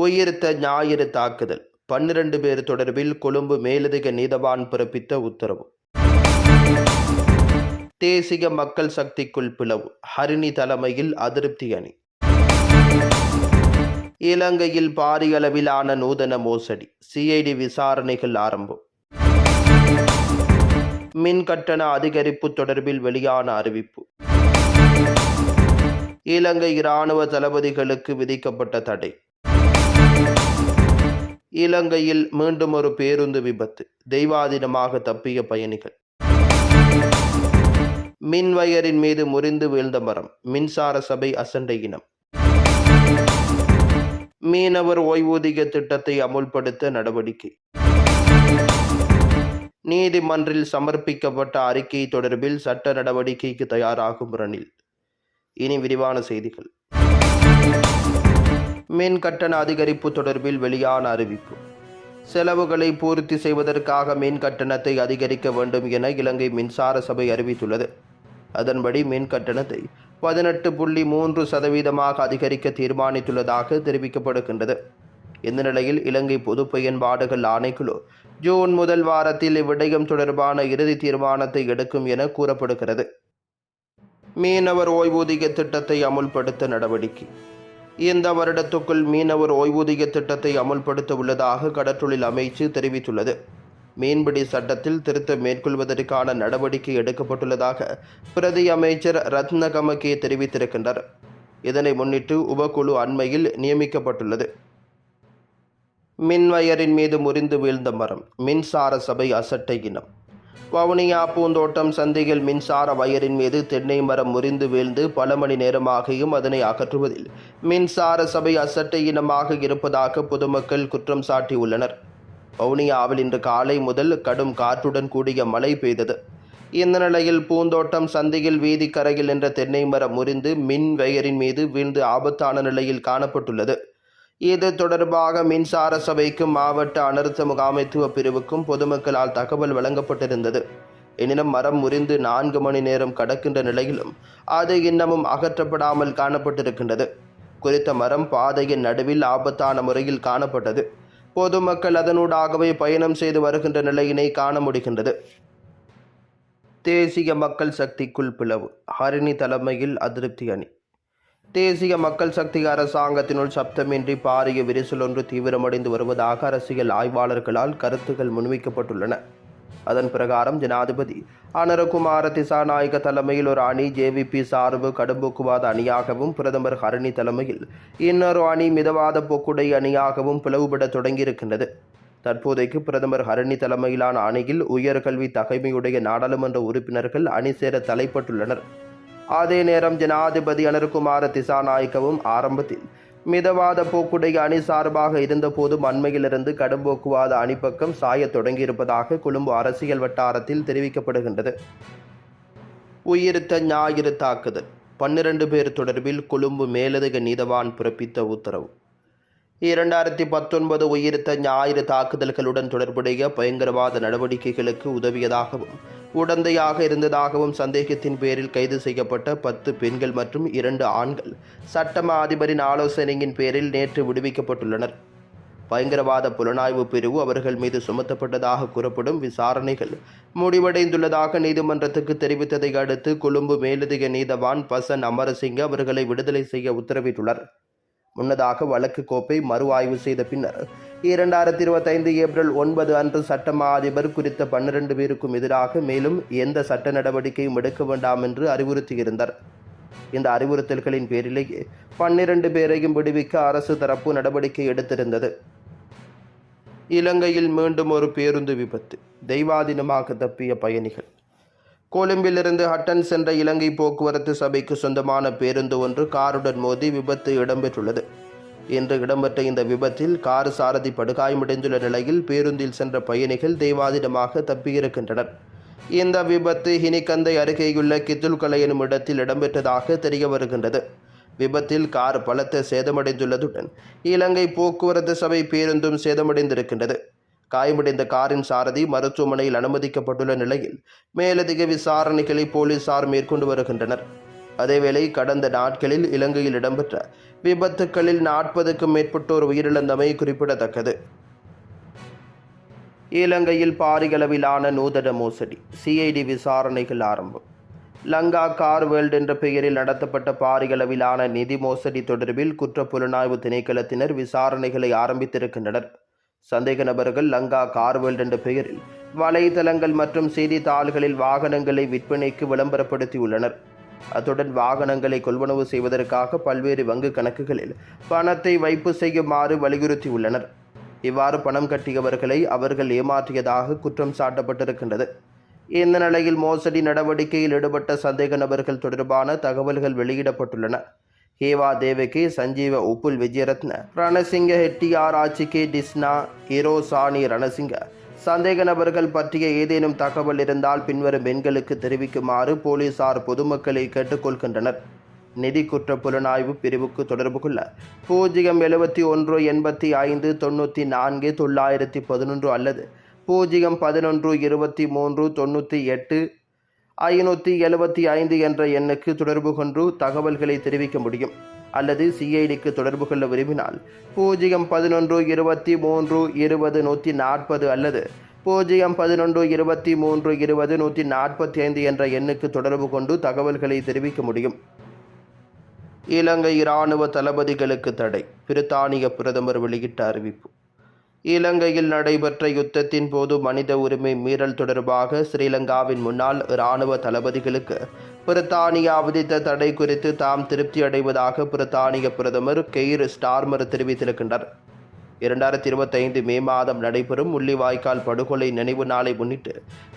உயிர்த்த ஞாயிறு தாக்குதல். பன்னிரண்டு பேர் தொடர்பில் கொழும்பு மேலதிக நீதவான் பிறப்பித்த உத்தரவு. தேசிய மக்கள் சக்திக்குள் பிளவு. ஹரிணி தலைமையில் அதிருப்தி அணி. இலங்கையில் பாரிய அளவிலான நூதன மோசடி. சிஐடி விசாரணைகள் ஆரம்பம். மின் கட்டண அதிகரிப்பு தொடர்பில் வெளியான அறிவிப்பு. இலங்கை இராணுவ தளபதிகளுக்கு விதிக்கப்பட்ட தடை. இலங்கையில் மீண்டும் ஒரு பேருந்து விபத்து. தெய்வாதீனமாக தப்பிய பயணிகள். மின்வயரின் மீது முறிந்து வீழ்ந்த மரம். மின்சார சபை அசண்டை இனம். மீனவர் ஓய்வூதிய திட்டத்தை அமுல்படுத்த நடவடிக்கை. நீதிமன்றில் சமர்ப்பிக்கப்பட்ட அறிக்கை தொடர்பில் சட்ட நடவடிக்கைக்கு தயாராகும் ரணில். இனி விரிவான செய்திகள். மின் கட்டண அதிகரிப்பு தொடர்பில் வெளியான அறிவிப்பு. செலவுகளை பூர்த்தி செய்வதற்காக மின் கட்டணத்தை அதிகரிக்க வேண்டும் என இலங்கை மின்சார சபை அறிவித்துள்ளது. அதன்படி மின் கட்டணத்தை பதினெட்டு புள்ளி மூன்று சதவீதமாக அதிகரிக்க தீர்மானித்துள்ளதாக தெரிவிக்கப்படுகின்றது. இந்த நிலையில் இலங்கை பொது பயன்பாடுகள் ஆணைக்குழு ஜூன் முதல் வாரத்தில் இவ்விடயம் தொடர்பான இறுதி தீர்மானத்தை எடுக்கும் என கூறப்படுகிறது. மீனவர் ஓய்வூதிய திட்டத்தை அமுல்படுத்த நடவடிக்கை இந்த வருடத்துக்குள் மீனவர் ஓய்வூதிய திட்டத்தை அமுல்படுத்த உள்ளதாக கடற்றொழில் அமைச்சு தெரிவித்துள்ளது. மீன்பிடி சட்டத்தில் திருத்தம் மேற்கொள்வதற்கான நடவடிக்கை எடுக்கப்பட்டுள்ளதாக பிரதி அமைச்சர் ரத்னகமகே தெரிவித்திருக்கின்றார் இதனை முன்னிட்டு உபக்குழு அண்மையில் நியமிக்கப்பட்டுள்ளது. மின்வயரின் மீது முறிந்து வீழ்ந்த மரம் மின்சார சபை அசட்டை இனம். வவுனியா பூந்தோட்டம் சந்தையில் மின்சார வயரின் மீது தென்னை மரம் முறிந்து வீழ்ந்து பல மணி நேரமாகியும் அதனை அகற்றுவதில் மின்சார சபை அசட்டை இனமாக இருப்பதாக பொதுமக்கள் குற்றம் சாட்டியுள்ளனர். வவுனியாவில் இன்று காலை முதல் கடும் காற்றுடன் கூடிய மழை பெய்தது. இந்த நிலையில் பூந்தோட்டம் சந்தையில் வீதிக்கரையில் என்ற தென்னை மரம் முறிந்து மின் வயரின் மீது வீழ்ந்து ஆபத்தான நிலையில் காணப்பட்டுள்ளது. இது தொடர்பாக மின்சார சபைக்கும் மாவட்ட அனர்த்த முகாமைத்துவ பிரிவுக்கும் பொதுமக்களால் தகவல் வழங்கப்பட்டிருந்தது. எனினும் மரம் முறிந்து நான்கு மணி நேரம் கடக்கின்ற நிலையிலும் அது இன்னமும் அகற்றப்படாமல் காணப்பட்டிருக்கின்றது. குறித்த மரம் பாதையின் நடுவில் ஆபத்தான முறையில் காணப்பட்டது. பொதுமக்கள் அதனூடாகவே பயணம் செய்து வருகின்ற நிலையினை காண முடிகின்றது. தேசிய மக்கள் சக்திக்குள் பிளவு. ஹரிணி தலைமையில் அதிருப்தி அணி. தேசிய மக்கள் சக்தி அரசாங்கத்தினுள் சப்தமின்றி பாரிய விரிசல் ஒன்று தீவிரமடைந்து வருவதாக அரசியல் ஆய்வாளர்களால் கருத்துக்கள் முன்வைக்கப்பட்டுள்ளன. அதன் பிரகாரம் ஜனாதிபதி அனரகுமார திசாநாயக தலைமையில் ஒரு அணி ஜேவிபி சார்பு கடும்போக்குவாத அணியாகவும் பிரதமர் ஹரணி தலைமையில் இன்னொரு அணி மிதவாத போக்குடை அணியாகவும் பிளவுபட தொடங்கியிருக்கின்றது. தற்போதைக்கு பிரதமர் ஹரணி தலைமையிலான அணியில் உயர்கல்வி தகைமையுடைய நாடாளுமன்ற உறுப்பினர்கள் அணி சேர தலைப்பட்டுள்ளனர். அதே நேரம் ஜனாதிபதி அனர்குமார திசாநாயக்கவும் ஆரம்பத்தில் மிதவாத போக்குடைய அணி சார்பாக இருந்தபோதும் அண்மையிலிருந்து கடும்போக்குவாத அணிப்பக்கம் சாயத் தொடங்கியிருப்பதாக கொழும்பு அரசியல் வட்டாரத்தில் தெரிவிக்கப்படுகின்றது. உயிர்த்த ஞாயிறு தாக்குதல். பன்னிரண்டு பேர் தொடர்பில் கொழும்பு மேலதிக நீதவான் பிறப்பித்த உத்தரவு. இரண்டாயிரத்தி பத்தொன்பது உயிர்த்த ஞாயிறு தாக்குதல்களுடன் தொடர்புடைய பயங்கரவாத நடவடிக்கைகளுக்கு உதவியதாகவும் உடந்தையாக இருந்ததாகவும் சந்தேகத்தின் பேரில் கைது செய்யப்பட்ட பத்து பெண்கள் மற்றும் இரண்டு ஆண்கள் சட்டம அதிபரின் ஆலோசனையின் பேரில் நேற்று விடுவிக்கப்பட்டுள்ளனர். பயங்கரவாத புலனாய்வு பிரிவு அவர்கள் மீது சுமத்தப்பட்டதாக கூறப்படும் விசாரணைகள் முடிவடைந்துள்ளதாக நீதிமன்றத்துக்கு தெரிவித்ததை அடுத்து கொழும்பு மேலதிக நீதவான் பசன் அமரசிங்க அவர்களை விடுதலை செய்ய உத்தரவிட்டுள்ளார். முன்னதாக வழக்கு கோப்பை மறு ஆய்வு செய்த பின்னர் இரண்டாயிரத்தி இருபத்தைந்து ஏப்ரல் ஒன்பது அன்று சட்டமா அதிபர் குறித்த பன்னிரண்டு பேருக்கும் எதிராக மேலும் எந்த சட்ட நடவடிக்கையும் எடுக்க வேண்டாம் என்று அறிவுறுத்தியிருந்தார். இந்த அறிவுறுத்தல்களின் பேரிலேயே பன்னிரண்டு பேரையும் விடுவிக்க அரசு தரப்பு நடவடிக்கை எடுத்திருந்தது. இலங்கையில் மீண்டும் ஒரு பேருந்து விபத்து தெய்வாதீனமாக தப்பிய பயணிகள். கொழும்பிலிருந்து ஹட்டன் சென்ற இலங்கை போக்குவரத்து சபைக்கு சொந்தமான பேருந்து ஒன்று காருடன் மோதி விபத்து இடம்பெற்றுள்ளது. இன்று இடம்பெற்ற இந்த விபத்தில் கார் சாரதி படுகாயமடைந்துள்ள நிலையில் பேருந்தில் சென்ற பயணிகள் தெய்வாதிடமாக தப்பியிருக்கின்றனர். இந்த விபத்து ஹினிகந்தை அருகேயுள்ள கித்துல்கலை எனும் இடத்தில் இடம்பெற்றதாக தெரிய வருகின்றது. விபத்தில் கார் பலத்த சேதமடைந்துள்ளதுடன் இலங்கை போக்குவரத்து சபை பேருந்தும் சேதமடைந்திருக்கின்றது. காயமடைந்த காரின் சாரதி மருத்துவமனையில் அனுமதிக்கப்பட்டுள்ள நிலையில் மேலதிக விசாரணைகளை போலீசார் மேற்கொண்டு வருகின்றனர். அதேவேளை கடந்த நாட்களில் இலங்கையில் இடம்பெற்ற விபத்துக்களில் நாற்பதுக்கும் மேற்பட்டோர் உயிரிழந்தமை குறிப்பிடத்தக்கது. இலங்கையில் பாரியளவிலான நூதன மோசடி சிஐடி விசாரணைகள் ஆரம்பம். லங்கா கார் வேர்ல்டு என்ற பெயரில் நடத்தப்பட்ட பாரியளவிலான நிதி மோசடி தொடர்பில் குற்ற புலனாய்வு திணைக்களத்தினர் விசாரணைகளை ஆரம்பித்திருக்கின்றனர். சந்தேக நபர்கள் லங்கா கார் என்ற பெயரில் வலைதளங்கள் மற்றும் செய்தித்தாள்களில் வாகனங்களை விற்பனைக்கு விளம்பரப்படுத்தியுள்ளனர். அத்துடன் வாகனங்களை கொள்வனவு செய்வதற்காக பல்வேறு வங்கு கணக்குகளில் பணத்தை வைப்பு செய்யுமாறு வலியுறுத்தியுள்ளனர். இவ்வாறு பணம் கட்டியவர்களை அவர்கள் ஏமாற்றியதாக குற்றம் சாட்டப்பட்டிருக்கின்றது. இந்த நிலையில் மோசடி நடவடிக்கையில் ஈடுபட்ட சந்தேக நபர்கள் தொடர்பான தகவல்கள் வெளியிடப்பட்டுள்ளன. ஹேவா தேவகி சஞ்சீவ உப்புல் விஜயரத்ன ரணசிங்க ஹெட்டியார் ஆட்சிகே டிஸ்னா ஹிரோசானி ரணசிங்க. சந்தேக நபர்கள் பற்றிய ஏதேனும் தகவல் இருந்தால் பின்வரும் எண்களுக்கு தெரிவிக்குமாறு போலீசார் பொதுமக்களை கேட்டுக்கொள்கின்றனர். நிதி குற்ற புலனாய்வு பிரிவுக்கு தொடர்பு கொள்ள பூஜ்ஜியம் எழுபத்தி ஒன்று எண்பத்தி ஐந்து தொண்ணூற்றி நான்கு தொள்ளாயிரத்தி பதினொன்று அல்லது பூஜ்ஜியம் பதினொன்று இருபத்தி மூன்று தொண்ணூற்றி எட்டு ஐநூற்றி எழுபத்தி ஐந்து என்ற எண்ணுக்கு தொடர்பு கொண்டு தகவல்களை தெரிவிக்க முடியும். அல்லது சிஐடிக்கு தொடர்பு கொள்ள விரும்பினால் பூஜ்ஜியம் பதினொன்று இருபத்தி மூன்று இருபது நூற்றி நாற்பது அல்லது பூஜ்ஜியம் பதினொன்று இருபத்தி மூன்று இருபது நூற்றி நாற்பத்தி ஐந்து என்ற எண்ணுக்கு தொடர்பு கொண்டு தகவல்களை தெரிவிக்க முடியும். இலங்கை இராணுவ தளபதிகளுக்கு தடை. பிரித்தானிய பிரதமர் வெளியிட்ட அறிவிப்பு. இலங்கையில் நடைபெற்ற யுத்தத்தின் போது மனித உரிமை மீறல் தொடர்பாக ஸ்ரீலங்காவின் முன்னாள் இராணுவ தளபதிகளுக்கு பிரித்தானியா விதித்த தடை குறித்து தாம் திருப்தி அடைவதாக பிரித்தானிய பிரதமர் கெய்ர் ஸ்டார்மர் தெரிவித்திருக்கின்றார். இரண்டாயிரத்தி இருபத்தைந்து மே மாதம் நடைபெறும் முள்ளிவாய்க்கால் படுகொலை நினைவு நாளை முன்னிட்டு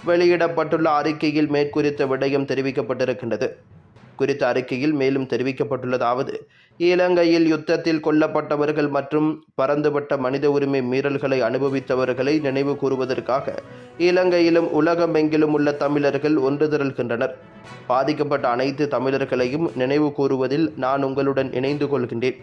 வெளியிடப்பட்டுள்ள அறிக்கையில் மேற்குறித்த விடயம் தெரிவிக்கப்பட்டிருக்கின்றது. குறித்த அறிக்கையில் மேலும் தெரிவிக்கப்பட்டுள்ளதாவது இலங்கையில் யுத்தத்தில் கொல்லப்பட்டவர்கள் மற்றும் பரந்துபட்ட மனித உரிமை மீறல்களை அனுபவித்தவர்களை நினைவு கூறுவதற்காக இலங்கையிலும் உலகமெங்கிலும் உள்ள தமிழர்கள் ஒன்று திரள்கின்றனர். பாதிக்கப்பட்ட அனைத்து தமிழர்களையும் நினைவு கூறுவதில் நான் உங்களுடன் இணைந்து கொள்கின்றேன்.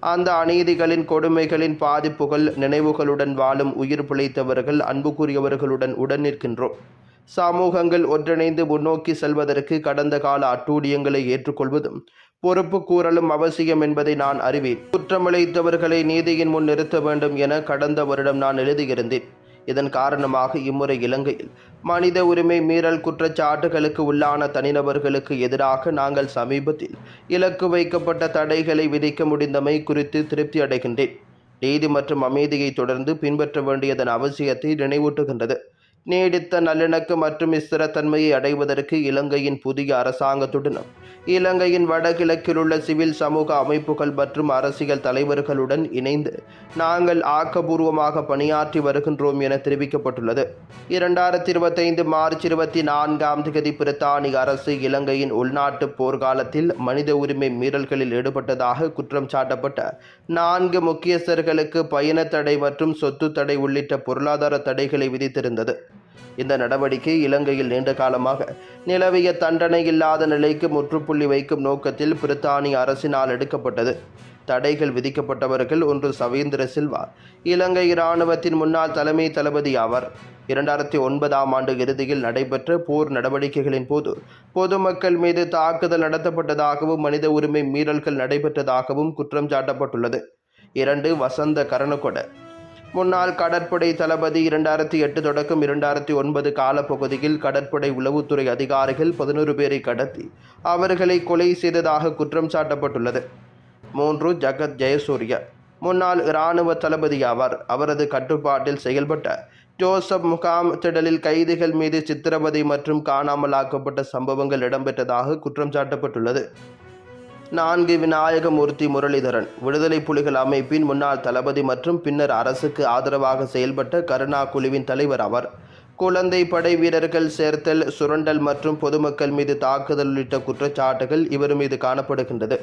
அந்த அநீதிகளின் கொடுமைகளின் பாதிப்புகள் நினைவுகளுடன் வாழும் உயிர் பிழைத்தவர்கள் அன்புக்குரியவர்களுடன் உடன் நிற்கின்றோம். சமூகங்கள் ஒன்றிணைந்து முன்னோக்கி செல்வதற்கு கடந்த கால அட்டூழியங்களை ஏற்றுக்கொள்வதும் பொறுப்பு கூறலும் அவசியம் என்பதை நான் அறிவேன். குற்றமிழைத்தவர்களை நீதியின் முன் நிறுத்த வேண்டும் என கடந்த வருடம் நான் எழுதியிருந்தேன். இதன் காரணமாக இம்முறை இலங்கையில் மனித உரிமை மீறல் குற்றச்சாட்டுகளுக்கு உள்ளான தனிநபர்களுக்கு எதிராக நாங்கள் சமீபத்தில் இலக்கு வைக்கப்பட்ட தடைகளை விதிக்க முடிந்தமை குறித்து திருப்தி அடைகின்றேன். நீதி மற்றும் அமைதியை தொடர்ந்து பின்பற்ற வேண்டியதன் அவசியத்தை நினைவூட்டுகின்றது. நீடித்த நல்லிணக்கம் மற்றும் ஸ்திரத்தன்மையை அடைவதற்கு இலங்கையின் புதிய அரசாங்கத்துடனும் இலங்கையின் வடகிழக்கில் உள்ள சிவில் சமூக அமைப்புகள் மற்றும் அரசியல் தலைவர்களுடன் இணைந்து நாங்கள் ஆக்கபூர்வமாக பணியாற்றி வருகின்றோம் என தெரிவிக்கப்பட்டுள்ளது. இரண்டாயிரத்தி இருபத்தைந்து மார்ச் இருபத்தி நான்காம் தேதி பிரித்தானிய அரசு இலங்கையின் உள்நாட்டு போர்க்காலத்தில் மனித உரிமை மீறல்களில் ஈடுபட்டதாக குற்றம் சாட்டப்பட்ட நான்கு முக்கியஸ்தர்களுக்கு பயண தடை மற்றும் சொத்து தடை உள்ளிட்ட பொருளாதார தடைகளை விதித்திருந்தது. இந்த நடவடிக்கை இலங்கையில் நீண்ட காலமாக நிலவிய தண்டனை இல்லாத நிலைக்கு முற்றுப்புள்ளி வைக்கும் நோக்கத்தில் பிரித்தானிய அரசினால் எடுக்கப்பட்டது. தடைகள் விதிக்கப்பட்டவர்கள் ஒன்று சவேந்திர சில்வா இலங்கை இராணுவத்தின் முன்னாள் தலைமை தளபதி ஆவார். இரண்டாயிரத்தி ஒன்பதாம் ஆண்டு இறுதியில் நடைபெற்ற போர் நடவடிக்கைகளின் போது பொதுமக்கள் மீது தாக்குதல் நடத்தப்பட்டதாகவும் மனித உரிமை மீறல்கள் நடைபெற்றதாகவும் குற்றம் சாட்டப்பட்டுள்ளது. இரண்டு வசந்த கரணகொட முன்னாள் கடற்படை தளபதி இரண்டாயிரத்தி எட்டு தொடக்கம் இரண்டாயிரத்தி ஒன்பது காலப்பகுதியில் கடற்படை உளவுத்துறை அதிகாரிகள் பதினோரு பேரை கடத்தி அவர்களை கொலை செய்ததாக குற்றம் சாட்டப்பட்டுள்ளது. மூன்று ஜகத் ஜெயசூரிய. முன்னாள் இராணுவ தளபதி ஆவார். அவரது கட்டுப்பாட்டில் செயல்பட்ட ஜோசப் முகாம் திடலில் கைதிகள் மீது சித்திரவதை மற்றும் காணாமலாக்கப்பட்ட சம்பவங்கள் இடம்பெற்றதாக குற்றம் சாட்டப்பட்டுள்ளது. நான்கு விநாயகமூர்த்தி முரளிதரன். விடுதலை புலிகள் அமைப்பின் முன்னாள் தளபதி மற்றும் பின்னர் அரசுக்கு ஆதரவாக செயல்பட்ட கருணா குழுவின் தலைவர் அவர். குழந்தை படை வீரர்கள் சேர்த்தல் சுரண்டல் மற்றும் பொதுமக்கள் மீது தாக்குதல் உள்ளிட்ட குற்றச்சாட்டுகள் இவர் மீது காணப்படுகின்றது.